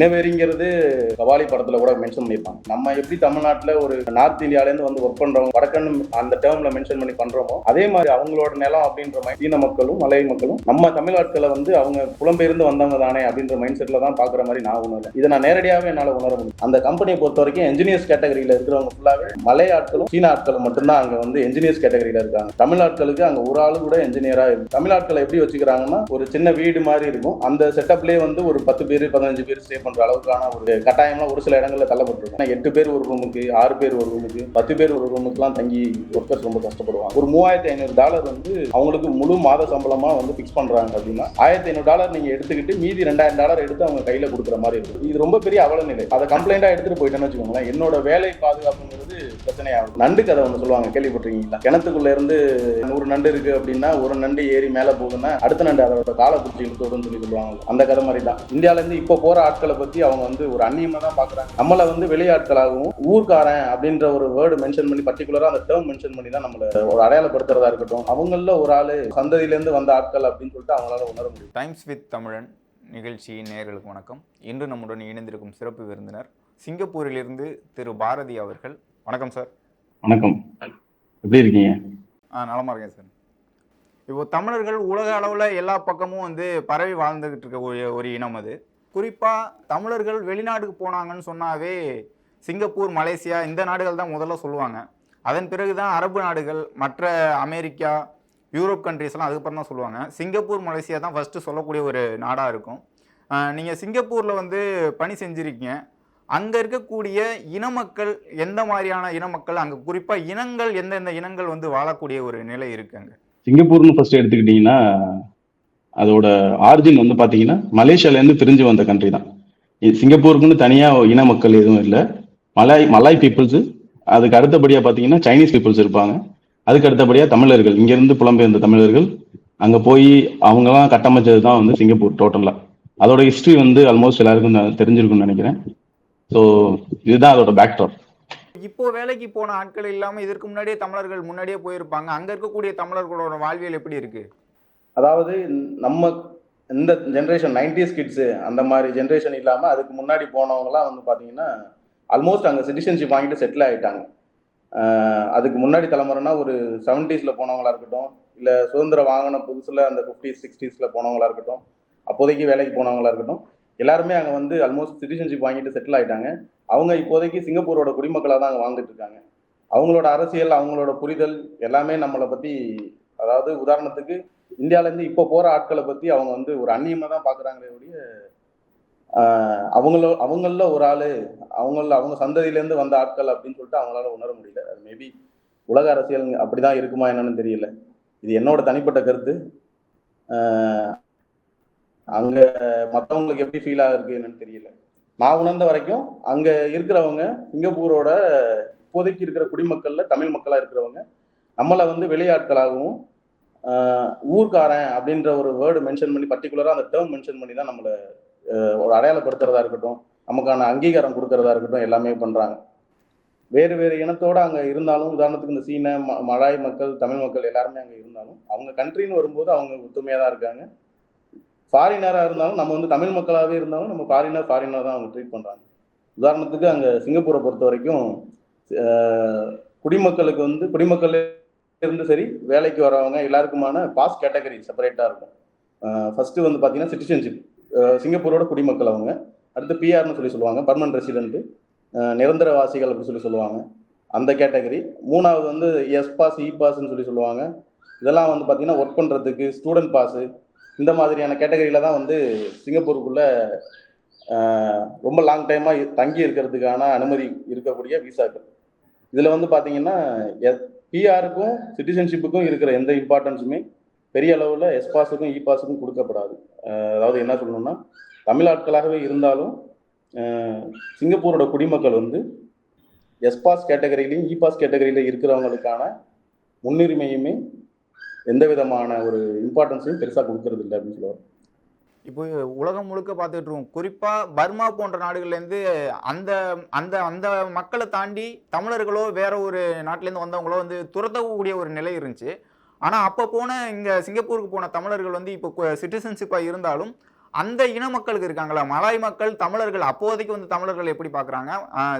இனவெறிங்கிறது கபாலி படத்துல கூட மென்ஷன் பண்ணியிருப்பாங்க. நம்ம எப்படி தமிழ்நாட்டுல ஒரு நார்த் இந்தியால இருந்து வந்து ஒர்க் பண்றோம் வடக்கன் அந்த டேர்ம்ல மென்ஷன் பண்ணி பண்றோமோ அதே மாதிரி அவங்களோட நிலம் அப்படின்ற மாதிரி சீன மக்களும் மலை மக்களும் நம்ம தமிழ்நாட்களை வந்து அவங்க புலம்பெயர்ந்து வந்தவங்க தானே அப்படின்ற மைண்ட் செட்ல தான் பாக்குற மாதிரி நான் உணர்றேன் இதை நான் நேரடியாவே என்னால உணர முடியும். அந்த கம்பெனியை பொறுத்த வரைக்கும் என்ஜினியர்ஸ் கேட்டகரியில இருக்கிறவங்க ஃபுல்லாவே மலை ஆட்களும் சீன ஆட்களும் மட்டும்தான் அங்க வந்து என்ஜினியர்ஸ் கேட்டகரியில இருக்காங்க. தமிழ் ஆட்களுக்கு அங்க ஒரு ஆளு கூட என்ஜினியரா இருக்கு தமிழ்நாட்களை எப்படி வச்சுக்கிறாங்கன்னா ஒரு சின்ன வீடு மாதிரி இருக்கும். அந்த செட்டப்லேயே வந்து ஒரு பத்து பேர் பதினஞ்சு பேர் ஸ்டே பண்ற அளவுக்கான ஒரு கட்டாயம்லாம் ஒரு சில இடங்கள்ல தள்ளப்பட்டிருக்கும். எட்டு பேர் ஒரு ரூமுக்கு ஆறு பேர் ஒரு ரூமுக்கு பத்து பேர் ஒரு ரூமுக்குலாம் தங்கி ஒர்க்கர்ஸ் ரொம்ப கஷ்டப்படுவாங்க. ஒரு மூவாயிரத்தி ஐநூறு டாலர் வந்து அவங்களுக்கு முழு மாத சம்பளமா வந்து ஃபிக்ஸ் பண்றாங்க அப்படின்னா ஆயிரத்தி ஐநூறு டாலர் நீங்க எடுத்துக்கிட்டு மீதி ரெண்டாயிரம் டாலர் எடுத்து அவங்க கையில கொடுக்குற மாதிரி இருக்கும். இது ரொம்ப பெரிய அவல நிலை அதை கம்ப்ளைண்டா எடுத்துட்டு போயிட்டேன்னு வச்சுக்கோங்களேன். என்னோட வேலை பாதுகாப்புங்கிறது பிரச்சனையாகும். நண்டு கதை ஒன்று சொல்லுவாங்க கேள்விப்பட்டிருக்கீங்களா? கிணத்துக்குள்ள இருந்து நூறு நண்டு இருக்கு அப்படின்னா ஒரு நண்டு ஏறி மேல போகுதுன்னா அடுத்த நண்டு அதோட காலை பிடிச்சி இழுத்தோடுன்னு சொல்லி சொல்லுவாங்க. அந்த கதை மாதிரி தான் இந்தியால இருந்து இப்போ போற ஆட்களை பத்தி அவங்க வந்து ஒரு அந்நியமா தான் பாக்குறாங்க. நம்மள வந்து வெளியாட்களாகவும் ஊர்க்காரன் அப்படின்ற ஒரு வேர்டு மென்ஷன் பண்ணி பர்டிகுலரா அந்த டேர்ம் மென்ஷன் பண்ணி தான் நம்மள ஒரு அடையாளப்படுத்துறதா இருக்கட்டும் அவங்கள ஒரு ஆளு சந்ததியில இருந்து வந்த ஆட்கள் அப்படின்னு சொல்லிட்டு அவங்களால உணர முடியும். டைம்ஸ் வித் தமிழன் நிகழ்ச்சியின் நேயர்களுக்கு வணக்கம். இன்று நம்முடன் இணைந்திருக்கும் சிறப்பு விருந்தினர் சிங்கப்பூரிலிருந்து திரு பாரதி அவர்கள் வணக்கம் சார் வணக்கம். எப்படி இருக்கீங்க? ஆ நலமா இருக்கேன் சார் இப்போ தமிழர்கள் உலக அளவில் எல்லா பக்கமும் வந்து பரவி வாழ்ந்துகிட்டு இருக்க ஒரு ஒரு இனம் அது. குறிப்பாக தமிழர்கள் வெளிநாட்டுக்கு போனாங்கன்னு சொன்னாவே சிங்கப்பூர் மலேசியா இந்த நாடுகள் தான் முதல்ல சொல்லுவாங்க. அதன் பிறகு தான் அரபு நாடுகள் மற்ற அமெரிக்கா யூரோப் கண்ட்ரீஸ்லாம் அதுக்கப்புறம் தான் சொல்லுவாங்க. சிங்கப்பூர் மலேசியா தான் ஃபஸ்ட்டு சொல்லக்கூடிய ஒரு நாடாக இருக்கும். நீங்கள் சிங்கப்பூரில் வந்து பணி செஞ்சுருக்கீங்க. அங்கே இருக்கக்கூடிய இனமக்கள் எந்த மாதிரியான இனமக்கள் அங்கே குறிப்பாக இனங்கள் எந்தெந்த இனங்கள் வந்து வாழக்கூடிய ஒரு நிலை இருக்குங்க சிங்கப்பூர்னு ஃபர்ஸ்ட் எடுத்துக்கிட்டிங்கன்னா அதோட ஆரிஜின் வந்து பார்த்தீங்கன்னா மலேசியாலேருந்து பிரிஞ்சு வந்த கண்ட்ரி தான். இது சிங்கப்பூருக்குன்னு தனியாக இன மக்கள் எதுவும் இல்லை. மலாய் மலாய் பீப்புள்ஸ் அதுக்கு அடுத்தபடியாக பார்த்தீங்கன்னா சைனீஸ் பீப்புள்ஸ் இருப்பாங்க. அதுக்கு அடுத்தபடியாக தமிழர்கள் இங்கேருந்து புலம்பெயர்ந்த தமிழர்கள் அங்கே போய் அவங்கெல்லாம் கட்டமைச்சது தான் வந்து சிங்கப்பூர் டோட்டலாக அதோட ஹிஸ்ட்ரி வந்து ஆல்மோஸ்ட் எல்லாருக்கும் தெரிஞ்சிருக்கும்னு நினைக்கிறேன். ஸோ இதுதான் அதோட பேக்ட்ராப் இப்போ வேலைக்கு போன ஆட்கள் இல்லாமல் இதற்கு முன்னாடியே தமிழர்கள் முன்னாடியே போயிருப்பாங்க. அங்கே இருக்கக்கூடிய தமிழர்களோட வாழ்வியல் எப்படி இருக்கு? அதாவது நம்ம இந்த ஜென்ரேஷன் நைன்டிஸ் கிட்ஸு அந்த மாதிரி ஜென்ரேஷன் இல்லாமல் அதுக்கு முன்னாடி போனவங்கலாம் வந்து பார்த்தீங்கன்னா ஆல்மோஸ்ட் அங்கே சிட்டிசன்ஷிப் வாங்கிட்டு செட்டில் ஆகிட்டாங்க அதுக்கு முன்னாடி தலைமுறைனா ஒரு செவன்ட்டீஸில் போனவங்களா இருக்கட்டும் இல்லை சுதந்திரம் வாங்கின புதுசில் அந்த ஃபிஃப்டிஸ் சிக்ஸ்டீஸில் போனவங்களா இருக்கட்டும் அப்போதைக்கு வேலைக்கு போனவங்களா இருக்கட்டும் எல்லாருமே அங்கே வந்து ஆல்மோஸ்ட் சிட்டிசன்ஷிப் வாங்கிட்டு செட்டில் ஆகிட்டாங்க அவங்க இப்போதைக்கு சிங்கப்பூரோட குடிமக்களாக தான் அங்கே வாழ்ந்துட்டு இருக்காங்க அவங்களோட அரசியல் அவங்களோட புரிதல் எல்லாமே நம்மளை பற்றி அதாவது உதாரணத்துக்கு இந்தியாவிலேருந்து இப்போ போகிற ஆட்களை பற்றி அவங்க வந்து ஒரு அந்நியமாக தான் பார்க்குறாங்களே ஒழிய அவங்கள அவங்கள ஒரு ஆள் அவங்கள அவங்க சந்ததியிலேருந்து வந்த ஆட்கள் அப்படின்னு சொல்லிட்டு அவங்களால உணர முடியல. அது மேபி உலக அரசியல் அப்படிதான் இருக்குமா என்னன்னு தெரியல. இது என்னோட தனிப்பட்ட கருத்து. அங்க மற்றவங்களுக்கு எப்படி ஃபீல் ஆகுது என்னன்னு தெரியல. நான் உணர்ந்த வரைக்கும் அங்க இருக்கிறவங்க சிங்கப்பூரோட இப்போதைக்கு இருக்கிற குடிமக்கள்ல தமிழ் மக்களா இருக்கிறவங்க நம்மளை வந்து வெளியாட்களாகவும் ஊர்க்காரன் அப்படின்ற ஒரு வேர்டு மென்ஷன் பண்ணி பர்டிகுலரா அந்த டேர்ம் மென்ஷன் பண்ணி தான் நம்மளை ஒரு அடையாளப்படுத்துறதா இருக்கட்டும் நமக்கான அங்கீகாரம் கொடுக்கறதா இருக்கட்டும் எல்லாமே பண்றாங்க. வேறு வேறு இனத்தோட அங்கே இருந்தாலும் உதாரணத்துக்கு இந்த சீன ம- மலாய் மக்கள் தமிழ் மக்கள் எல்லாருமே அங்கே இருந்தாலும் அவங்க கண்ட்ரின்னு வரும்போது அவங்க ஒத்துமையாக தான் இருக்காங்க. ஃபாரினராக இருந்தாலும் நம்ம வந்து தமிழ் மக்களாகவே இருந்தாலும் நம்ம ஃபாரினர் ஃபாரினர் தான் அவங்க ட்ரீட் பண்ணுறாங்க உதாரணத்துக்கு அங்கே சிங்கப்பூரை பொறுத்த வரைக்கும் குடிமக்களுக்கு வந்து குடிமக்கள் இருந்து சரி வேலைக்கு வரவங்க எல்லாருக்குமான பாஸ் கேட்டகரி செப்பரேட்டாக இருக்கும். ஃபர்ஸ்ட் வந்து பார்த்தீங்கன்னா சிட்டிசன்ஷிப் சிங்கப்பூரோட குடிமக்கள் அவங்க. அடுத்து பிஆர்னு சொல்லி சொல்லுவாங்க பர்மனன்ட் ரெசிடென்ட் நிரந்தரவாசிகள் அப்படி சொல்லி சொல்லுவாங்க. அந்த கேட்டகரி மூணாவது வந்து எஸ் பாஸ் இ பாஸ்ன்னு சொல்லி சொல்லுவாங்க. இதெல்லாம் வந்து பார்த்தீங்கன்னா ஒர்க் பண்ணுறதுக்கு ஸ்டூடெண்ட் பாஸு இந்த மாதிரியான கேட்டகரியில தான் வந்து சிங்கப்பூருக்குள்ள ரொம்ப லாங் டைமாக தங்கி இருக்கிறதுக்கான அனுமதி இருக்கக்கூடிய விசாக்கள். இதில் வந்து பார்த்தீங்கன்னா பிஆருக்கும் சிட்டிசன்ஷிப்புக்கும் இருக்கிற எந்த இம்பார்ட்டன்ஸுமே பெரிய அளவில் எஸ் பாஸுக்கும் இ பாஸுக்கும் கொடுக்கப்படாது அதாவது என்ன சொல்லணும்னா தமிழ் ஆட்களாகவே இருந்தாலும் சிங்கப்பூரோட குடிமக்கள் வந்து எஸ் பாஸ் கேட்டகரியிலையும் இ பாஸ் கேட்டகரியில் இருக்கிறவங்களுக்கான முன்னுரிமையுமே எந்த விதமான ஒரு இம்பார்ட்டன்ஸையும் பெருசாக கொடுக்கறது இல்லை அப்படின்னு சொல்லுவாங்க. இப்போ உலகம் முழுக்க பார்த்துட்டு இருக்கோம். குறிப்பாக பர்மா போன்ற நாடுகள்லேருந்து அந்த அந்த அந்த மக்களை தாண்டி தமிழர்களோ வேற ஒரு நாட்டிலேருந்து வந்தவங்களோ வந்து துரத்தக்கூடிய ஒரு நிலை இருந்துச்சு. ஆனால் அப்போ போன இங்கே சிங்கப்பூருக்கு போன தமிழர்கள் வந்து இப்போ சிட்டிசன்ஷிப்பாக இருந்தாலும் அந்த இன மக்களுக்கு இருக்காங்களா? மலாய் மக்கள் தமிழர்கள் அப்போதைக்கு வந்து தமிழர்கள் எப்படி பார்க்குறாங்க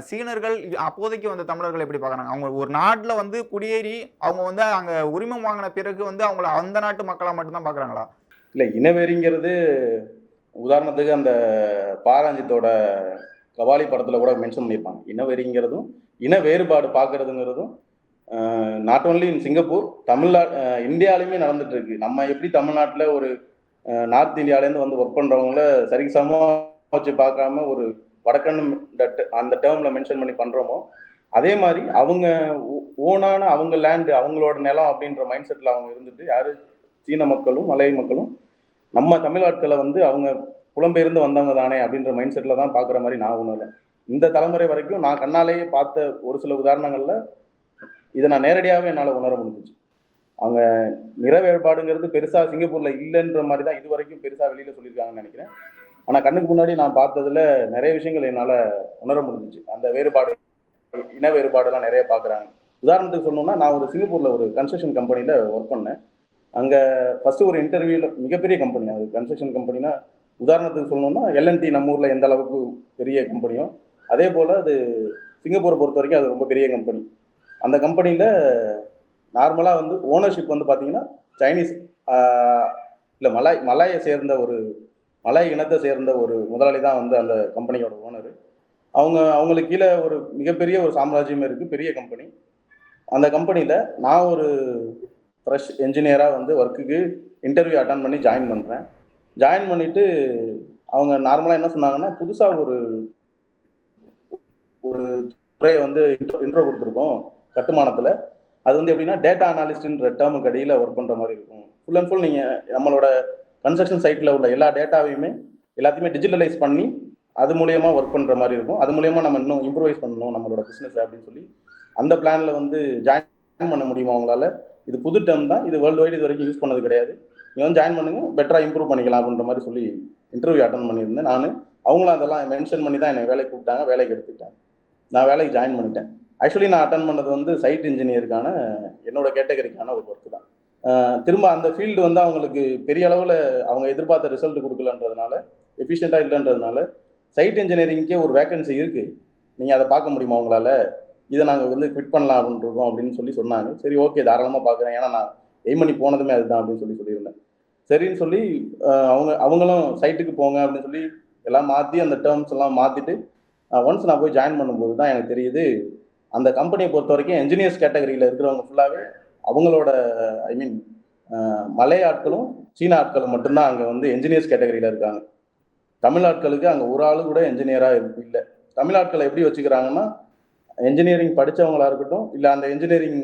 சீனர்கள் அப்போதைக்கு வந்து தமிழர்கள் எப்படி பார்க்குறாங்க அவங்க ஒரு நாட்டில் வந்து குடியேறி அவங்க வந்து அங்கே உரிமம் வாங்கின பிறகு வந்து அவங்கள அந்த நாட்டு மக்களாக மட்டும்தான் பார்க்குறாங்களா இல்லை இனவெறிங்கிறது உதாரணத்துக்கு அந்த பாராஞ்சித்தோட கபாலி படத்தில் கூட மென்ஷன் பண்ணியிருப்பாங்க. இனவெறிங்கிறதும் இன வேறுபாடு பார்க்கறதுங்கிறதும் not only in Singapore Tamil Nadu இந்தியாலையுமே நடந்துட்டு இருக்கு. நம்ம எப்படி தமிழ்நாட்டில் ஒரு நார்த் இந்தியாவிலேருந்து வந்து ஒர்க் பண்ணுறவங்கள சரிசமமாக வச்சு பார்க்காம ஒரு வடக்கன் அந்த டேர்மில் மென்ஷன் பண்ணி பண்ணுறோமோ அதே மாதிரி அவங்க ஓனான அவங்க லேண்டு அவங்களோட நிலம் அப்படின்ற மைண்ட் செட்டில் அவங்க இருந்துட்டு யார்? சீன மக்களும் மலை மக்களும் நம்ம தமிழ் ஆட்களை வந்து அவங்க புலம்பெயர்ந்து வந்தவங்க தானே அப்படின்ற மைண்ட் செட்டில் தான் பார்க்குற மாதிரி நான் உணர்றேன் இந்த தலைமுறை வரைக்கும் நான் கண்ணாலேயே பார்த்த ஒரு சில உதாரணங்களில் இதை நான் நேரடியாகவே என்னால் உணர முடிஞ்சிச்சு. அவங்க நிற வேறுபாடுங்கிறது பெருசா சிங்கப்பூர்ல இல்லைன்ற மாதிரி தான் இது வரைக்கும் பெருசா வெளியில சொல்லியிருக்காங்கன்னு நினைக்கிறேன். ஆனா கண்ணுக்கு முன்னாடி நான் பார்த்ததுல நிறைய விஷயங்கள் என்னால உணர முடிஞ்சிச்சு. அந்த வேறுபாடு இன வேறுபாடுலாம் நிறைய பார்க்குறாங்க. உதாரணத்துக்கு சொல்லணும்னா நான் ஒரு சிங்கப்பூர்ல ஒரு கன்ஸ்ட்ரக்ஷன் கம்பெனில ஒர்க் பண்ணேன். அங்க ஃபர்ஸ்ட் ஒரு இன்டர்வியூல மிகப்பெரிய கம்பெனி அது கன்ஸ்ட்ரக்ஷன் கம்பெனினா உதாரணத்துக்கு சொல்லணும்னா எல்என்டி நம்ம ஊர்ல எந்த அளவுக்கு பெரிய கம்பெனியோ அதே போல அது சிங்கப்பூரை பொறுத்த வரைக்கும் அது ரொம்ப பெரிய கம்பெனி அந்த கம்பெனியில நார்மலாக வந்து ஓனர்ஷிப் வந்து பார்த்தீங்கன்னா சைனீஸ் இல்லை மலாய் மலாயை சேர்ந்த ஒரு மலாய் இனத்தை சேர்ந்த ஒரு முதலாளி தான் வந்து அந்த கம்பெனியோட ஓனர் அவங்க அவங்களுக்கு கீழே ஒரு மிகப்பெரிய ஒரு சாம்ராஜ்யமே இருக்குது பெரிய கம்பெனி அந்த கம்பெனியில் நான் ஒரு ஃப்ரெஷ் என்ஜினியராக வந்து ஒர்க்குக்கு இன்டர்வியூ அட்டன் பண்ணி ஜாயின் பண்ணுறேன் ஜாயின் பண்ணிவிட்டு அவங்க நார்மலாக என்ன சொன்னாங்கன்னா புதுசாக ஒரு ஒரு துறையை வந்து இன்ட்ரோ கொடுத்துருக்கோம் கட்டுமானத்தில். அது வந்து எப்படின்னா டேட்டா அனாலிஸ்ட்ன்ற டேர்முக்கு அடியில் ஒர்க் பண்ணுற மாதிரி இருக்கும். ஃபுல் அண்ட் ஃபுல் நீங்கள் நம்மளோட கன்ஸ்ட்ரக்ஷன் சைட்டில் உள்ள எல்லா டேட்டாவையுமே எல்லாத்தையுமே டிஜிட்டலைஸ் பண்ணி அது மூலியமாக ஒர்க் பண்ணுற மாதிரி இருக்கும். அது மூலியமாக நம்ம இன்னும் இம்ப்ரூவைஸ் பண்ணணும் நம்மளோட பிஸ்னஸ் அப்படின்னு சொல்லி அந்த பிளானில் வந்து ஜாயின் பண்ண முடியுமா அவங்களால இது புது டேர்ம் தான். இது வேர்ல்டு வைடு இது வரைக்கும் யூஸ் பண்ணது கிடையாது. நீங்கள் வந்து ஜாயின் பண்ணுங்க பெட்டராக இம்ப்ரூவ் பண்ணிக்கலாம் அப்படின்ற மாதிரி சொல்லி இன்டர்வியூ அட்டன் பண்ணியிருந்தேன் நான். அவங்களும் அதெல்லாம் மென்ஷன் பண்ணி தான் என்னை வேலைக்கு கூப்பிட்டாங்க வேலைக்கு எடுத்துக்கிட்டாங்க. நான் வேலைக்கு ஜாயின் பண்ணிட்டேன். ஆக்சுவலி நான் அட்டன் பண்ணது வந்து சைட் இன்ஜினியருக்கான என்னோட கேட்டகரிக்கான ஒரு ஒர்க் தான். திரும்ப அந்த ஃபீல்டு வந்து அவங்களுக்கு பெரிய அளவில் அவங்க எதிர்பார்த்த ரிசல்ட் கொடுக்கலன்றதுனால எஃபிஷியண்டாக இல்லைன்றதுனால சைட் இன்ஜினியரிங்கே ஒரு வேக்கன்சி இருக்கு. நீங்கள் அதை பார்க்க முடியுமா உங்களால்? இதை நாங்கள் வந்து குவிட் பண்ணலாம் அப்படின்றோம் அப்படின்னு சொல்லி சொன்னாங்க. சரி ஓகே தாராளமாக பார்க்குறேன். ஏன்னா நான் எய்ம் பண்ணி போனதுமே அதுதான் அப்படின்னு சொல்லி சொல்லியிருந்தேன். சரின்னு சொல்லி அவங்க அவங்களும் சைட்டுக்கு போங்க அப்படின்னு சொல்லி எல்லாம் மாற்றி அந்த டேர்ம்ஸ் எல்லாம் மாற்றிட்டு ஒன்ஸ் நான் போய் ஜாயின் பண்ணும்போது தான் எனக்கு தெரியுது அந்த கம்பெனியை பொறுத்த வரைக்கும் என்ஜினியர்ஸ் கேட்டகரியில் இருக்கிறவங்க ஃபுல்லாகவே அவங்களோட ஐ மீன் மலை ஆட்களும் சீன ஆட்களும் மட்டும்தான் அங்கே வந்து என்ஜினியர்ஸ் கேட்டகரியில் இருக்காங்க. தமிழ் ஆட்களுக்கு அங்கே ஒரு ஆளு கூட என்ஜினியராக இல்லை. தமிழ் ஆட்களை எப்படி வச்சுக்கிறாங்கன்னா என்ஜினியரிங் படித்தவங்களா இருக்கட்டும் இல்லை அந்த என்ஜினியரிங்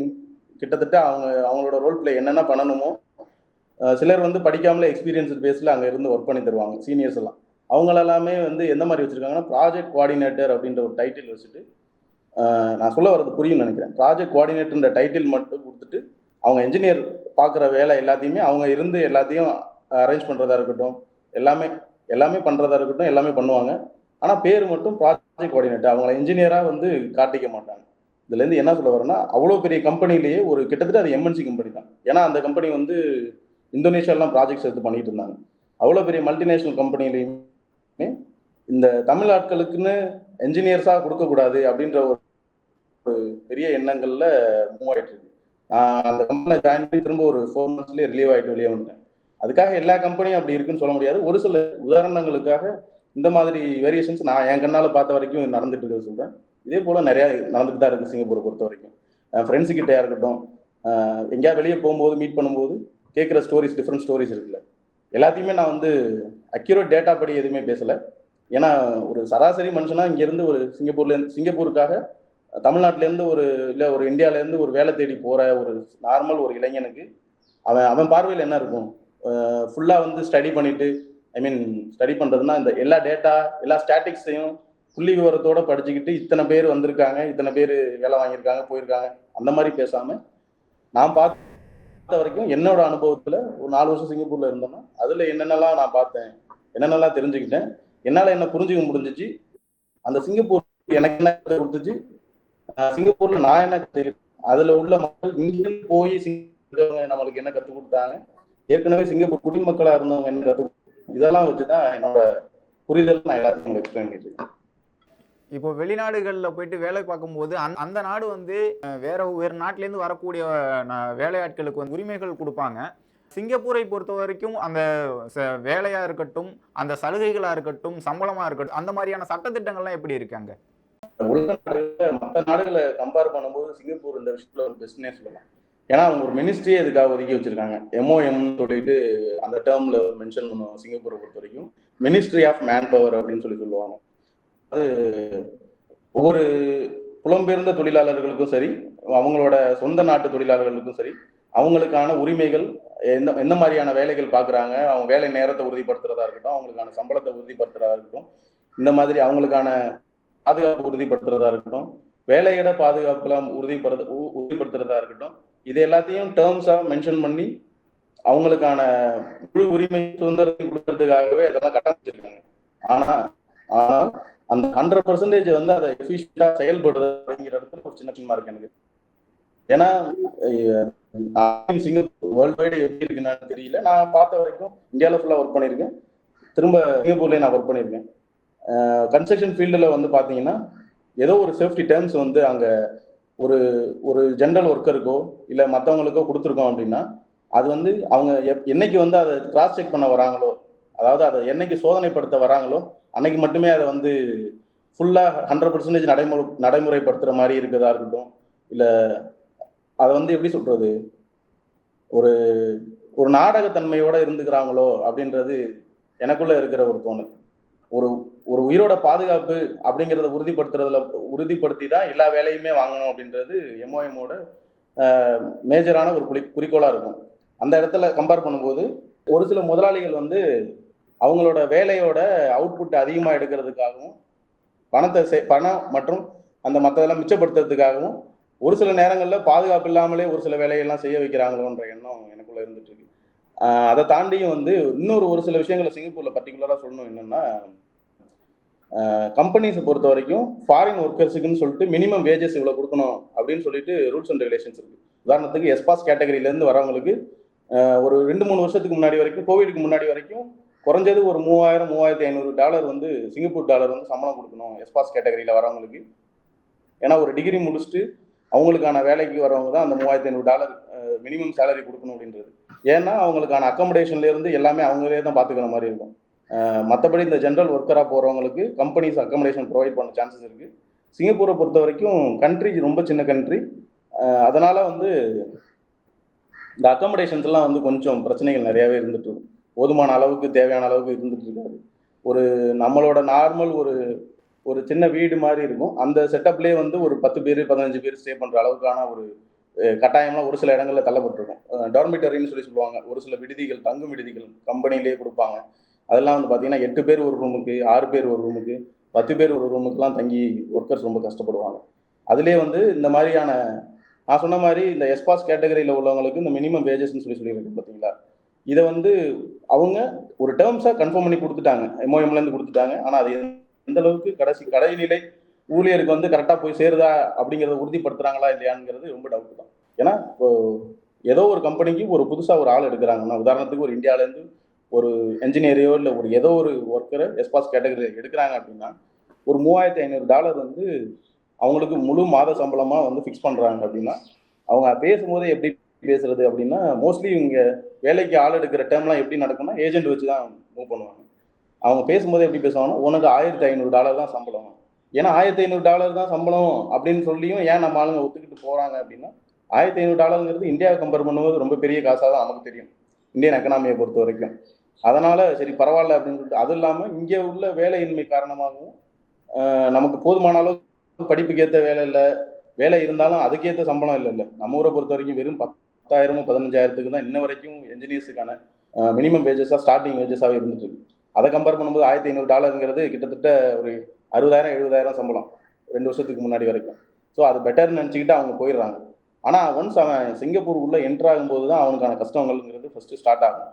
கிட்டத்தட்ட அவங்க அவங்களோட ரோல் பிளே என்னென்ன பண்ணணுமோ சிலர் வந்து படிக்காமலே எக்ஸ்பீரியன்ஸ் பேஸில் அங்கே இருந்து ஒர்க் பண்ணி தருவாங்க சீனியர்ஸ் எல்லாம். அவங்களெல்லாமே வந்து எந்த மாதிரி வச்சுருக்காங்கன்னா ப்ராஜெக்ட் கோஆர்டினேட்டர் அப்படின்ற ஒரு டைட்டில் வச்சுட்டு நான் சொல்ல வரது புரியும் நினைக்கிறேன். ப்ராஜெக்ட் கோஆர்டினேட்டர்ன்ற டைட்டில் மட்டும் கொடுத்துட்டு அவங்க என்ஜினியர் பார்க்குற வேலை எல்லாத்தையுமே அவங்க இருந்து எல்லாத்தையும் அரேஞ்ச் பண்ணுறதா இருக்கட்டும் எல்லாமே எல்லாமே பண்ணுறதா இருக்கட்டும் எல்லாமே பண்ணுவாங்க. ஆனால் பேர் மட்டும் ப்ராஜெக்ட் கோஆர்டினேட்டர் அவங்கள இன்ஜினியராக வந்து காட்டிக்க மாட்டாங்க. இதுலேருந்து என்ன சொல்ல வரேன்னா அவ்வளோ பெரிய கம்பெனிலேயே ஒரு கிட்டத்தட்ட அது எம்என்சி கம்பெனி தான். ஏன்னா அந்த கம்பெனி வந்து இந்தோனேஷியாலாம் ப்ராஜெக்ட்ஸ் எடுத்து பண்ணிட்டு இருந்தாங்க. அவ்வளோ பெரிய மல்டிநேஷனல் கம்பெனிலையுமே இந்த தமிழ் ஆட்களுக்குன்னு என்ஜினியர்ஸாக கொடுக்கக்கூடாது அப்படின்ற ஒரு ஒரு பெரிய எண்ணங்கள்ல மூவ் ஆயிட்டு இருக்கு. நான் அந்த கம்பெனியில் ஜாயின் பண்ணி திரும்ப ஒரு ஃபோர் மந்த்ஸ்லேயே ரிலீவ் ஆகிட்டு வெளியே வந்துட்டேன். அதுக்காக எல்லா கம்பெனியும் அப்படி இருக்குன்னு சொல்ல முடியாது. ஒரு சில உதாரணங்களுக்காக இந்த மாதிரி வேரியேஷன்ஸ் நான் என் கண்ணால் பார்த்த வரைக்கும் நடந்துட்டு இருக்கிறது சொல்றேன். இதே போல நிறைய நடந்துட்டு தான் இருக்கு சிங்கப்பூரை பொறுத்த வரைக்கும். ஃப்ரெண்ட்ஸு கிட்டயா இருக்கட்டும் எங்கேயா எங்கேயாவது வெளியே போகும்போது மீட் பண்ணும்போது கேட்குற ஸ்டோரிஸ் டிஃப்ரெண்ட் ஸ்டோரிஸ் இருக்குல்ல. எல்லாத்தையுமே நான் வந்து அக்யூரேட் டேட்டா படி எதுவுமே பேசல. ஏன்னா ஒரு சராசரி மனுஷனா இங்கேருந்து ஒரு சிங்கப்பூர்ல சிங்கப்பூருக்காக தமிழ்நாட்டிலேருந்து ஒரு இல்லை ஒரு இந்தியாவிலேருந்து ஒரு வேலை தேடி போகிற ஒரு நார்மல் ஒரு இளைஞனுக்கு அவன் அவன் பார்வையில் என்ன இருக்கும்? ஃபுல்லாக வந்து ஸ்டடி பண்ணிட்டு ஐ மீன் ஸ்டடி பண்ணுறதுனா இந்த எல்லா டேட்டா எல்லா ஸ்டாட்டிக்ஸையும் புள்ளி விவரத்தோட படிச்சுக்கிட்டு இத்தனை பேர் வந்திருக்காங்க இத்தனை பேர் வேலை வாங்கியிருக்காங்க போயிருக்காங்க அந்த மாதிரி பேசாமல் நான் பார்த்த வரைக்கும் என்னோட அனுபவத்தில் ஒரு நாலு வருஷம் சிங்கப்பூரில் இருந்தோன்னா அதில் என்னென்னலாம் நான் பார்த்தேன் என்னென்னலாம் தெரிஞ்சுக்கிட்டேன் என்னால் என்ன புரிஞ்சுக்க முடிஞ்சிச்சு அந்த சிங்கப்பூர் எனக்கு என்ன கொடுத்துச்சு சிங்கப்பூர்ல நான் என்ன தெரியும் அதுல உள்ள மக்கள் இங்கிருந்து போய் நம்மளுக்கு என்ன கற்றுக் கொடுத்தாங்க? ஏற்கனவே சிங்கப்பூர் குடிமக்களா இருந்தவங்க என்ன கற்றுக் இதெல்லாம் வச்சுதான் என்னோட புரிதல் நான் எல்லாத்தையும் எக்ஸ்பிளைன் இப்போ வெளிநாடுகளில் போயிட்டு வேலை பார்க்கும்போது அந்த அந்த நாடு வந்து வேற வேறு நாட்டிலேருந்து வரக்கூடிய வேலையாட்களுக்கு வந்து உரிமைகள் கொடுப்பாங்க. சிங்கப்பூரை பொறுத்த வரைக்கும் அந்த ச- வேலையா இருக்கட்டும் அந்த சலுகைகளா இருக்கட்டும் சம்பளமா இருக்கட்டும் அந்த மாதிரியான சட்டத்திட்டங்கள்லாம் எப்படி இருக்காங்க உலக நாடுகளை மற்ற நாடுகளை கம்பேர் பண்ணும்போது சிங்கப்பூர் இந்த விஷயத்துல ஒரு பெஸ்ட்னே சொல்லலாம். ஏன்னா அவங்க ஒரு மினிஸ்ட்ரியே இதுக்காக ஒதுக்கி வச்சிருக்காங்க. எம்ஓஎம் சொல்லிட்டு அந்த டேர்ம்ல மென்ஷன் பண்ணுவோம் சிங்கப்பூரை பொறுத்த வரைக்கும். மினிஸ்ட்ரி ஆஃப் மேன் பவர் அப்படின்னு சொல்லி சொல்லுவாங்க. அது ஒவ்வொரு புலம்பெயர்ந்த தொழிலாளர்களுக்கும் சரி அவங்களோட சொந்த நாட்டு தொழிலாளர்களுக்கும் சரி அவங்களுக்கான உரிமைகள் எந்த எந்த மாதிரியான வேலைகள் பார்க்குறாங்க அவங்க வேலை நேரத்தை உறுதிப்படுத்துறதா இருக்கட்டும் அவங்களுக்கான சம்பளத்தை உறுதிப்படுத்துறதா இருக்கட்டும் இந்த மாதிரி அவங்களுக்கான பாதுகாப்பு உறுதிப்படுத்துறதா இருக்கட்டும் வேலையிட பாதுகாப்புலாம் உறுதிப்படுத்த உ- உறுதிப்படுத்துறதா இருக்கட்டும் இது எல்லாத்தையும் டேர்ம்ஸா மென்ஷன் பண்ணி அவங்களுக்கான முழு உரிமை சுதந்திரத்தை கொடுக்கறதுக்காகவே இதெல்லாம் கட்டமைச்சிருக்காங்க. ஆனா ஆனா அந்த ஹண்ட்ரட் பர்சன்டேஜ் வந்து அதை எஃபிஷியண்டா செயல்படுறது அப்படிங்கிற இடத்துல ஒரு சின்ன சின்ன இருக்கு எனக்கு. ஏன்னா சிங்கப்பூர் வேர்ல்டு வைடு எப்படி இருக்குன்னு தெரியல. நான் பார்த்த வரைக்கும் இந்தியாவில் ஃபுல்லாக ஒர்க் பண்ணியிருக்கேன். திரும்ப சிங்கப்பூர்லேயே நான் ஒர்க் பண்ணியிருக்கேன். கன்ஸ்ட்ரக்ஷன் ஃபீல்டில் வந்து பார்த்தீங்கன்னா ஏதோ ஒரு சேஃப்டி டேர்ம்ஸ் வந்து அங்கே ஒரு ஒரு ஜென்ரல் ஒர்க்கருக்கோ இல்லை மற்றவங்களுக்கோ கொடுத்துருக்கோம் அப்படின்னா அது வந்து அவங்க எப்- என்னைக்கு வந்து அதை கிராஸ் செக் பண்ண வராங்களோ அதாவது அதை என்னைக்கு சோதனைப்படுத்த வராங்களோ அன்னைக்கு மட்டுமே அதை வந்து ஃபுல்லாக ஹண்ட்ரட் பர்சன்டேஜ் நடைமுறை நடைமுறைப்படுத்துகிற மாதிரி இருக்கிறதா இருக்கட்டும் இல்லை அதை வந்து எப்படி சொல்கிறது ஒரு ஒரு நாடகத்தன்மையோட இருந்துக்கிறாங்களோ அப்படின்றது எனக்குள்ள இருக்கிற ஒரு தோணல். ஒரு ஒரு உயிரோட பாதுகாப்பு அப்படிங்கிறத உறுதிப்படுத்துறதுல உறுதிப்படுத்தி தான் எல்லா வேலையுமே வாங்கணும் அப்படின்றது எம்ஓஎம்மோட மேஜரான ஒரு குறி குறிக்கோளாக இருக்கும். அந்த இடத்துல கம்பேர் பண்ணும்போது ஒரு சில முதலாளிகள் வந்து அவங்களோட வேலையோட அவுட்புட் அதிகமாக எடுக்கிறதுக்காகவும் பணத்தை சே- பணம் மற்றும் அந்த மற்றதெல்லாம் மிச்சப்படுத்துறதுக்காகவும் ஒரு சில நேரங்களில் பாதுகாப்பு இல்லாமலே ஒரு சில வேலையெல்லாம் செய்ய வைக்கிறாங்களோன்ற எண்ணம் எனக்குள்ளே இருந்துட்டு இருக்கு. அதை தாண்டியும் வந்து இன்னொரு ஒரு சில விஷயங்களை சிங்கப்பூர்ல பர்டிகுலரா சொல்லணும் என்னன்னா கம்பெனிஸை பொறுத்த வரைக்கும் ஃபாரின் ஒர்க்கர்ஸுக்குன்னு சொல்லிட்டு மினிமம் வேஜஸ் இவ்வளோ கொடுக்கணும் அப்படின்னு சொல்லிட்டு ரூல்ஸ் அண்ட் ரெகுலேஷன்ஸ் இருக்கு. உதாரணத்துக்கு எஸ்பாஸ் கேட்டகரியிலேருந்து வரவங்களுக்கு ஒரு ரெண்டு மூணு வருஷத்துக்கு முன்னாடி வரைக்கும் கோவிடுக்கு முன்னாடி வரைக்கும் குறைஞ்சது ஒரு மூவாயிரம் மூவாயிரத்தி ஐநூறு டாலர் வந்து சிங்கப்பூர் டாலர் வந்து சம்பளம் கொடுக்கணும் எஸ்பாஸ் கேட்டகரியில் வரவங்களுக்கு. ஏன்னா ஒரு டிகிரி முடிச்சுட்டு அவங்களுக்கான வேலைக்கு வரவங்க தான் அந்த மூவாயிரத்தி ஐநூறு டாலர் மினிமம் சேலரி கொடுக்கணும் அப்படின்றது. ஏன்னா அவங்களுக்கான அக்கமடேஷன்லேருந்து இருந்து எல்லாமே அவங்களே தான் பார்த்துக்கிற மாதிரி இருக்கும். மற்றபடி இந்த ஜென்ரல் ஒர்க்கராக போகிறவங்களுக்கு கம்பெனிஸ் அக்கமடேஷன் ப்ரொவைட் பண்ண சான்சஸ் இருக்குது சிங்கப்பூரை பொறுத்த வரைக்கும் கண்ட்ரி ரொம்ப சின்ன கண்ட்ரி அதனால் வந்து இந்த அக்கமடேஷன்ஸ்லாம் வந்து கொஞ்சம் பிரச்சனைகள் நிறையாவே இருந்துட்டு இருக்கும் போதுமான அளவுக்கு தேவையான அளவுக்கு இருந்துட்டு இருக்காது. ஒரு நம்மளோட நார்மல் ஒரு ஒரு சின்ன வீடு மாதிரி இருக்கும். அந்த செட்டப்லேயே வந்து ஒரு பத்து பேர் பதினஞ்சு பேர் ஸ்டே பண்ணுற அளவுக்கான ஒரு கட்டாயம்லாம் ஒரு சில இடங்களில் தள்ளப்பட்டிருக்கும். டார்மிட்டரின்னு சொல்லி சொல்லுவாங்க. ஒரு சில விடுதிகள் தங்கும் விடுதிகள் கம்பெனிலேயே கொடுப்பாங்க. அதெல்லாம் வந்து பார்த்தீங்கன்னா எட்டு பேர் ஒரு ரூமுக்கு ஆறு பேர் ஒரு ரூமுக்கு பத்து பேர் ஒரு ரூமுக்குலாம் தங்கி ஒர்க்கர்ஸ் ரொம்ப கஷ்டப்படுவாங்க. அதுலேயே வந்து இந்த மாதிரியான நான் சொன்ன மாதிரி இந்த எஸ்பாஸ் கேட்டகரியில் உள்ளவங்களுக்கு இந்த மினிமம் வேஜஸ்ன்னு சொல்லி சொல்லியிருக்கேன் பார்த்தீங்களா இதை வந்து அவங்க ஒரு டேர்ம்ஸாக கன்ஃபார்ம் பண்ணி கொடுத்துட்டாங்க. எம்ஓஎம்லேருந்து கொடுத்துட்டாங்க. ஆனால் அது எந்த அளவுக்கு கடைசி கடைநிலை ஊழியருக்கு வந்து கரெக்டாக போய் சேருதா அப்படிங்கிறத உறுதிப்படுத்துறாங்களா இல்லையாங்கிறது ரொம்ப டவுட் தான். ஏன்னா இப்போ ஏதோ ஒரு கம்பெனிக்கு ஒரு புதுசாக ஒரு ஆள் எடுக்கிறாங்கன்னா உதாரணத்துக்கு ஒரு இந்தியாவிலேருந்து ஒரு என்ஜினியரையோ இல்லை ஒரு ஏதோ ஒரு ஒர்க்கரை எஸ்பாஸ் கேட்டகரி எடுக்கிறாங்க அப்படின்னா ஒரு மூவாயிரத்தி ஐநூறு டாலர் வந்து அவங்களுக்கு முழு மாத சம்பளமா வந்து ஃபிக்ஸ் பண்றாங்க அப்படின்னா அவங்க பேசும்போதே எப்படி பேசுறது அப்படின்னா மோஸ்ட்லி இவங்க வேலைக்கு ஆள் எடுக்கிற டைம்லாம் எப்படி நடக்கும்னா ஏஜென்ட் வச்சு தான் மூவ் பண்ணுவாங்க. அவங்க பேசும்போது எப்படி பேசுவாங்கன்னா உனக்கு ஆயிரத்தி ஐநூறு டாலர் தான் சம்பளம். ஏன்னா ஆயிரத்தி ஐநூறு டாலர் தான் சம்பளம் அப்படின்னு சொல்லியும் ஏன் நம்ம ஆளுங்க ஒத்துக்கிட்டு போறாங்க அப்படின்னா ஆயிரத்தி ஐநூறு டாலருங்கிறது இந்தியாவை கம்பேர் பண்ணும்போது ரொம்ப பெரிய காசாக தான் நமக்கு தெரியும். இந்தியன் எக்கனாமியை பொறுத்த வரைக்கும். அதனால சரி பரவாயில்ல அப்படின்னு சொல்லிட்டு அது இல்லாமல் இங்கே உள்ள வேலையின்மை காரணமாகவும் நமக்கு போதுமான அளவு படிப்புக்கு ஏற்ற வேலை இல்லை. வேலை இருந்தாலும் அதுக்கேற்ற சம்பளம் இல்லை இல்லை. நம்ம ஊரை பொறுத்த வரைக்கும் வெறும் பத்தாயிரமும் பதினஞ்சாயிரத்துக்கு தான் இன்ன வரைக்கும் என்ஜினியர்ஸுக்கான மினிமம் வேஜஸாக ஸ்டார்டிங் வேஜஸாகவே இருந்துட்டு இருக்கு. அதை கம்பேர் பண்ணும்போது ஆயிரத்தி ஐநூறு டாலருங்கிறது கிட்டத்தட்ட ஒரு அறுபதாயிரம் எழுபதாயிரம் சம்பளம் ரெண்டு வருஷத்துக்கு முன்னாடி வரைக்கும். ஸோ அது பெட்டர்னு நினச்சிக்கிட்டு அவங்க போயிடுறாங்க. ஆனால் ஒன்ஸ் அவன் சிங்கப்பூர் உள்ளே என்ட்ரு ஆகும்போது தான் அவனுக்கான கஷ்டங்கள்ங்கிறது ஃபஸ்ட்டு ஸ்டார்ட் ஆகும்.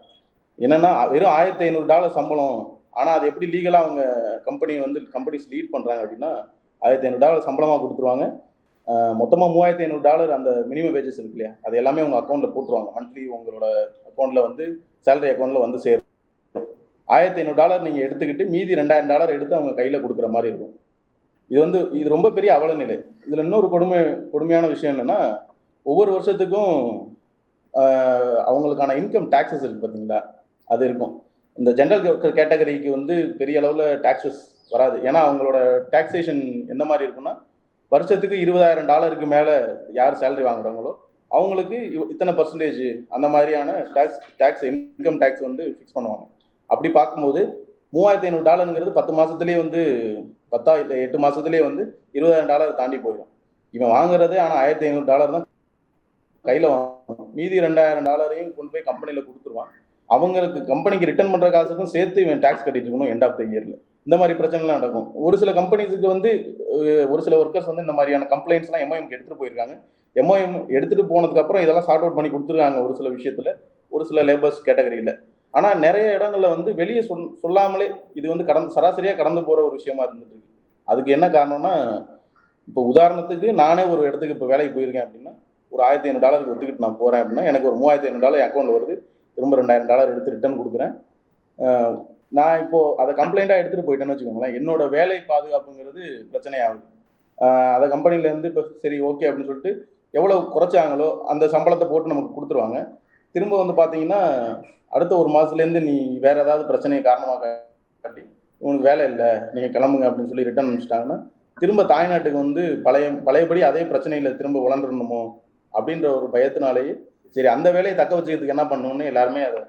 என்னென்னா வெறும் ஆயிரத்தி ஐநூறு டாலர் சம்பளம். ஆனால் அது எப்படி லீகலாக அவங்க கம்பெனி வந்து கம்பெனிஸ் லீட் பண்ணுறாங்க அப்படின்னா ஆயிரத்தி ஐநூறு டாலர் சம்பளமாக கொடுத்துருவாங்க. மொத்தமாக மூவாயிரத்தி ஐநூறு டாலர் அந்த மினிமம் வேஜஸ் இருக்கு இல்லையா? அது எல்லாமே உங்கள் அக்கௌண்ட்டில் போட்டுருவாங்க. மந்த்லி உங்களோட அக்கௌண்ட்டில் வந்து சேலரி அக்கௌண்ட்டில் வந்து சேரும். ஆயிரத்தி ஐநூறு டாலர் நீங்கள் எடுத்துக்கிட்டு மீதி ரெண்டாயிரம் டாலர் எடுத்து அவங்க கையில் கொடுக்குற மாதிரி இருக்கும். இது வந்து இது ரொம்ப பெரிய அவல நிலை இதில் இன்னொரு கொடுமை கொடுமையான விஷயம் என்னன்னா ஒவ்வொரு வருஷத்துக்கும் அவங்களுக்கான இன்கம் டேக்ஸஸ் இருக்குது பார்த்தீங்களா? அது இருக்கும். இந்த ஜென்ரல் கேட்டகரிக்கு வந்து பெரிய அளவில் டேக்ஸஸ் வராது. ஏன்னா அவங்களோட டேக்ஸேஷன் எந்த மாதிரி இருக்குன்னா வருஷத்துக்கு இருபதாயிரம் டாலருக்கு மேலே யார் சேலரி வாங்குறாங்களோ அவங்களுக்கு இவ்- இத்தனை பர்சன்டேஜ் அந்த மாதிரியான டேக்ஸ் டேக்ஸ் இன்கம் டேக்ஸ் வந்து ஃபிக்ஸ் பண்ணுவாங்க. அப்படி பார்க்கும்போது மூவாயிரத்தி ஐநூறு டாலருங்கிறது பத்து மாசத்துலயே வந்து பத்தா இல்லை எட்டு மாசத்துலயே வந்து இருபதாயிரம் டாலர் தாண்டி போயிடும். இவன் வாங்குறது ஆனா ஆயிரத்தி ஐநூறு டாலர் தான் கையில வாங்கணும். மீதி ரெண்டாயிரம் டாலரையும் கொண்டு போய் கம்பெனில கொடுத்துருவான். அவங்களுக்கு கம்பெனிக்கு ரிட்டர்ன் பண்ற காசுக்கும் சேர்த்து இவன் டாக்ஸ் கட்டிட்டு இருக்கணும் எண்ட் ஆஃப் த இயர்ல இந்த மாதிரி பிரச்சனைலாம் நடக்கும். ஒரு சில கம்பெனிஸுக்கு வந்து ஒரு சில ஒர்க்கர்ஸ் வந்து இந்த மாதிரியான கம்ப்ளைண்ட்ஸ் எல்லாம் எம்ஓஎம் எடுத்துட்டு போயிருக்காங்க. எம்ஓஎம் எடுத்துட்டு போனதுக்கு அப்புறம் இதெல்லாம் சார்ட் அவுட் பண்ணி கொடுத்துருக்காங்க ஒரு சில விஷயத்துல ஒரு சில லேபர்ஸ் கேட்டகரியில ஆனா நிறைய இடங்கள்ல வந்து வெளியே சொல் சொல்லாமலே இது வந்து கடந்து சராசரியா கடந்து போற ஒரு விஷயமா இருந்துட்டு இருக்கு. அதுக்கு என்ன காரணம்னா இப்போ உதாரணத்துக்கு நானே ஒரு இடத்துக்கு இப்போ வேலைக்கு போயிருக்கேன் அப்படின்னா ஒரு ஆயிரத்தி ஐநூறு டாலருக்கு ஒத்துக்கிட்டு நான் போறேன் அப்படின்னா எனக்கு ஒரு மூவாயிரத்தி ஐநூறு டாலர் அக்கௌண்ட் வருது. திரும்ப ரெண்டாயிரம் டாலர் எடுத்து ரிட்டர்ன் கொடுக்குறேன். நான் இப்போ அதை கம்ப்ளைண்டா எடுத்துட்டு போயிட்டேன்னு வச்சுக்கோங்களேன். என்னோட வேலை பாதுகாப்புங்கிறது பிரச்சனையாகுது. அதை கம்பெனில இருந்து இப்போ சரி ஓகே அப்படின்னு சொல்லிட்டு எவ்வளவு குறைச்சாங்களோ அந்த சம்பளத்தை போட்டு நமக்கு கொடுத்துருவாங்க. திரும்ப வந்து பார்த்தீங்கன்னா அடுத்த ஒரு மாதத்துலேருந்து நீ வேற ஏதாவது பிரச்சனையை காரணமாக காட்டி உனக்கு வேலை இல்லை நீங்கள் கிளம்புங்க அப்படின்னு சொல்லி ரிட்டர்ன் அனுப்பிச்சிட்டாங்கன்னா திரும்ப தாய்நாட்டுக்கு வந்து பழைய பழையபடி அதே பிரச்சனையில் திரும்ப வளர்ந்துடணுமோ அப்படின்ற ஒரு பயத்தினாலேயே சரி அந்த வேலையை தக்க வச்சுக்கிறதுக்கு என்ன பண்ணணும்னு எல்லாருமே அதை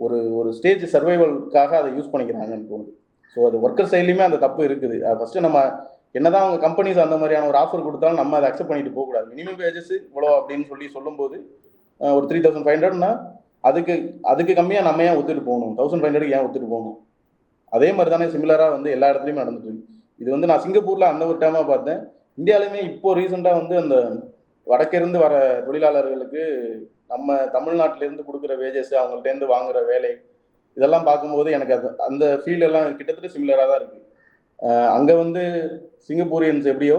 ஒரு ஒரு ஸ்டேஜ் சர்வைவலுக்காக அதை யூஸ் பண்ணிக்கிறாங்கன்னு தோணுது. ஸோ அது ஒர்க்கர் சைட்லையுமே அந்த தப்பு இருக்குது. ஃபர்ஸ்ட் நம்ம என்னதான் அவங்க கம்பெனிஸ் அந்த மாதிரியான ஒரு ஆஃபர் கொடுத்தாலும் நம்ம அதை அக்செப்ட் பண்ணிட்டு போகக்கூடாது. மினிமம் வேஜஸ் இவ்வளோ அப்படின்னு சொல்லி சொல்லும்போது ஒரு த்ரீ தௌசண்ட் ஃபைவ் ஹண்ட்ரட்னா அதுக்கு அதுக்கு கம்மியாக நம்ம ஏன் ஒத்துட்டு போகணும்? தௌசண்ட் ஃபைவ் ஹண்ட்ரட் ஏன் ஒத்துட்டு போகணும்? அதே மாதிரி தானே சிமிலராக வந்து எல்லா இடத்துலையுமே நடந்துட்டு இருக்கு. இது வந்து நான் சிங்கப்பூர்ல அந்த ஒரு டைமாக பார்த்தேன். இந்தியாலையுமே இப்போ ரீசெண்டாக வந்து அந்த வடக்கிருந்து வர தொழிலாளர்களுக்கு நம்ம தமிழ்நாட்டிலேருந்து கொடுக்குற வேஜஸ் அவங்கள்ட்ட இருந்து வாங்குற வேலை இதெல்லாம் பார்க்கும்போது எனக்கு அது அந்த ஃபீல் எல்லாம் கிட்டத்தட்ட சிமிலராக தான் இருக்கு. அங்கே வந்து சிங்கப்பூரியன்ஸ் எப்படியோ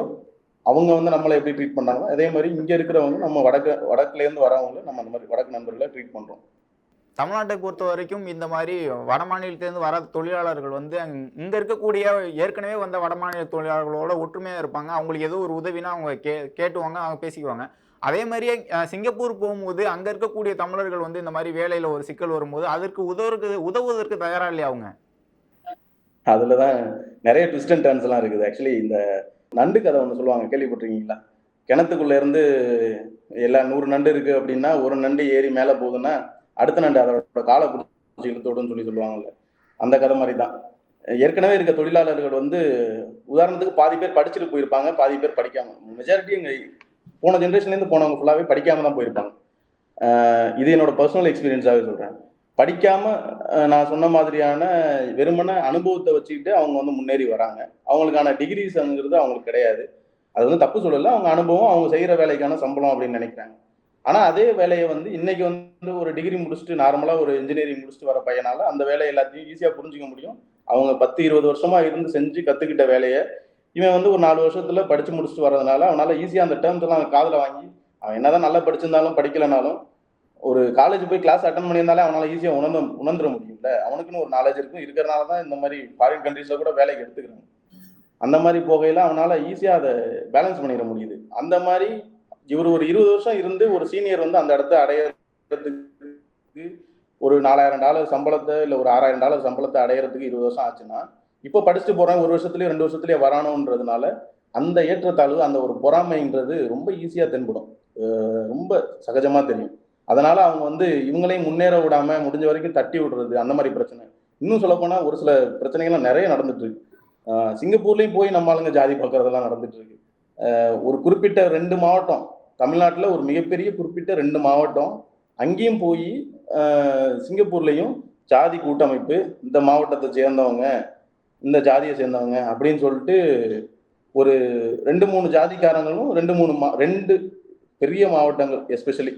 அவங்க வந்து நம்மளை எப்படி ட்ரீட் பண்றாங்களோ அதே மாதிரி இங்க இருக்கிறவங்க நம்ம வடக்கு வடக்குல இருந்து வரவங்கள நம்ம அந்த மாதிரி வடக்கு நண்பர்களை ட்ரீட் பண்றோம். தமிழ்நாட்டை பொறுத்த வரைக்கும் இந்த மாதிரி வட மாநிலத்திலேருந்து வர தொழிலாளர்கள் வந்து அங்க- இங்க இருக்கக்கூடிய ஏற்கனவே வந்த வட மாநில தொழிலாளர்களோட ஒற்றுமையா இருப்பாங்க. அவங்களுக்கு ஏதோ ஒரு உதவினா அவங்க கே கேட்டுவாங்க அவங்க பேசிக்குவாங்க. அதே மாதிரியே சிங்கப்பூர் போகும்போது அங்க இருக்கக்கூடிய தமிழர்கள் வந்து இந்த மாதிரி வேலையில ஒரு சிக்கல் வரும்போது அதற்கு உதவுறதுக்கு உதவுவதற்கு தயாரா இல்லையா அவங்க? அதுலதான் நிறைய ட்விஸ்ட் அண்ட் டர்ன்ஸ் எல்லாம் இருக்குது. ஆக்சுவலி இந்த நண்டு கதை ஒன்று சொல்லுவாங்க கேள்விப்பட்டிருக்கீங்களா? கிணத்துக்குள்ளே இருந்து எல்லா நூறு நண்டு இருக்குது அப்படின்னா ஒரு நண்டு ஏறி மேலே போகுதுன்னா அடுத்த நண்டு அதோட காலை பிடிச்சி இழுத்தோடுன்னு சொல்லி சொல்லுவாங்கல்ல. அந்த கதை மாதிரி தான் ஏற்கனவே இருக்க தொழிலாளர்கள் வந்து உதாரணத்துக்கு பாதி பேர் படிச்சுட்டு போயிருப்பாங்க பாதி பேர் படிக்காம. மெஜாரிட்டி எங்க போன ஜென்ரேஷன்லேருந்து போனவங்க ஃபுல்லாவே படிக்காம தான் போயிருப்பாங்க. இது என்னோட பர்சனல் எக்ஸ்பீரியன்ஸாகவே சொல்கிறேன் படிக்காம நான் சொன்ன மாதிரியான வெறுமன அனுபவத்தை வச்சுக்கிட்டு அவங்க வந்து முன்னேறி வராங்க. அவங்களுக்கான டிகிரிஸ்ங்கிறது அவங்களுக்கு கிடையாது. அது வந்து தப்பு சொல்லலை. அவங்க அனுபவம் அவங்க செய்கிற வேலைக்கான சம்பளம் அப்படின்னு நினைக்கிறாங்க. ஆனால் அதே வேலையை வந்து இன்னைக்கு வந்து ஒரு டிகிரி முடிச்சுட்டு நார்மலாக ஒரு இன்ஜினியரிங் முடிச்சுட்டு வர பையனால அந்த வேலையை எல்லாத்தையும் ஈஸியாக புரிஞ்சிக்க முடியும். அவங்க பத்து இருபது வருஷமா இருந்து செஞ்சு கற்றுக்கிட்ட வேலையை இவன் வந்து ஒரு நாலு வருஷத்துல படிச்சு முடிச்சுட்டு வரதுனால அவனால ஈஸியாக அந்த டேர்ம்ஸ் எல்லாம் காதில் வாங்கி அவன் என்னதான் நல்லா படிச்சிருந்தாலும் படிக்கலனாலும் ஒரு காலேஜ் போய் கிளாஸ் அட்டன் பண்ணியிருந்தாலே அவனால ஈஸியாக உணர்ந்து உணர்ந்துட முடியும்ல. அவனுக்குன்னு ஒரு நாலேஜ் இருக்கும். இருக்கிறனால தான் இந்த மாதிரி ஃபாரின் கண்ட்ரீஸில் கூட வேலைக்கு எடுத்துக்கிறாங்க அந்த மாதிரி போகையில அவனால ஈஸியாக அதை பேலன்ஸ் பண்ணிட முடியுது. அந்த மாதிரி இவர் ஒரு இருபது வருஷம் இருந்து ஒரு சீனியர் வந்து அந்த இடத்த அடையறதுக்கு ஒரு நாலாயிரம் டாலர் சம்பளத்தை இல்லை ஒரு ஆறாயிரம் டாலர் சம்பளத்தை அடையறதுக்கு இருபது வருஷம் ஆச்சுன்னா இப்போ படிச்சுட்டு போகிறேன் ஒரு வருஷத்துலேயே ரெண்டு வருஷத்துலேயே வரானுன்றதுனால அந்த ஏற்றத்தாழ்வு அந்த ஒரு பொறாமைன்றது ரொம்ப ஈஸியாக தென்படும். ரொம்ப சகஜமாக தெரியும். அதனால அவங்க வந்து இவங்களையும் முன்னேற விடாம முடிஞ்ச வரைக்கும் தட்டி விடுறது அந்த மாதிரி பிரச்சனை. இன்னும் சொல்ல போனா ஒரு சில பிரச்சனைகள்லாம் நிறைய நடந்துட்டு இருக்கு. சிங்கப்பூர்லயும் போய் நம்ம ஆளுங்க ஜாதி பார்க்கறதெல்லாம் நடந்துட்டு இருக்கு. ஒரு குறிப்பிட்ட ரெண்டு மாவட்டம் தமிழ்நாட்டில் ஒரு மிகப்பெரிய குறிப்பிட்ட ரெண்டு மாவட்டம் அங்கேயும் போய் சிங்கப்பூர்லேயும் ஜாதி கூட்டமைப்பு இந்த மாவட்டத்தை சேர்ந்தவங்க இந்த ஜாதியை சேர்ந்தவங்க அப்படின்னு சொல்லிட்டு ஒரு ரெண்டு மூணு ஜாதிக்காரங்களும் ரெண்டு மூணு மா ரெண்டு பெரிய மாவட்டங்கள் எஸ்பெஷலி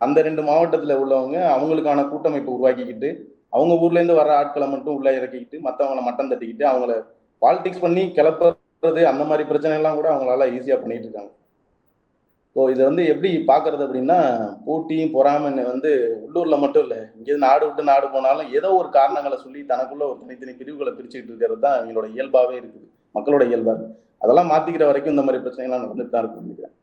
அந்த ரெண்டு மாவட்டத்துல உள்ளவங்க அவங்களுக்கான கூட்டமைப்பு உருவாக்கிக்கிட்டு அவங்க ஊர்ல இருந்து வர ஆட்களை மட்டும் உள்ள இறக்கிக்கிட்டு மற்றவங்களை மட்டம் தட்டிக்கிட்டு அவங்கள பாலிடிக்ஸ் பண்ணி கிளப்புறது அந்த மாதிரி பிரச்சனை எல்லாம் கூட அவங்களால ஈஸியா பண்ணிட்டு இருக்காங்க. ஸோ இதை வந்து எப்படி பார்க்கறது அப்படின்னா போட்டியும் பொறாமை வந்து உள்ளூர்ல மட்டும் இல்லை இங்கே நாடு விட்டு நாடு போனாலும் ஏதோ ஒரு காரணங்களை சொல்லி தனக்குள்ள ஒரு தனித்தனி பிரிவுகளை பிரிச்சுக்கிட்டு இருக்கிறது தான் இவங்களோட இயல்பாவே இருக்குது மக்களோட இயல்பாக அதெல்லாம் மாத்திக்கிற வரைக்கும் இந்த மாதிரி பிரச்சனைகள்லாம் நடந்துட்டு தான் இருக்கும் நினைக்கிறேன்.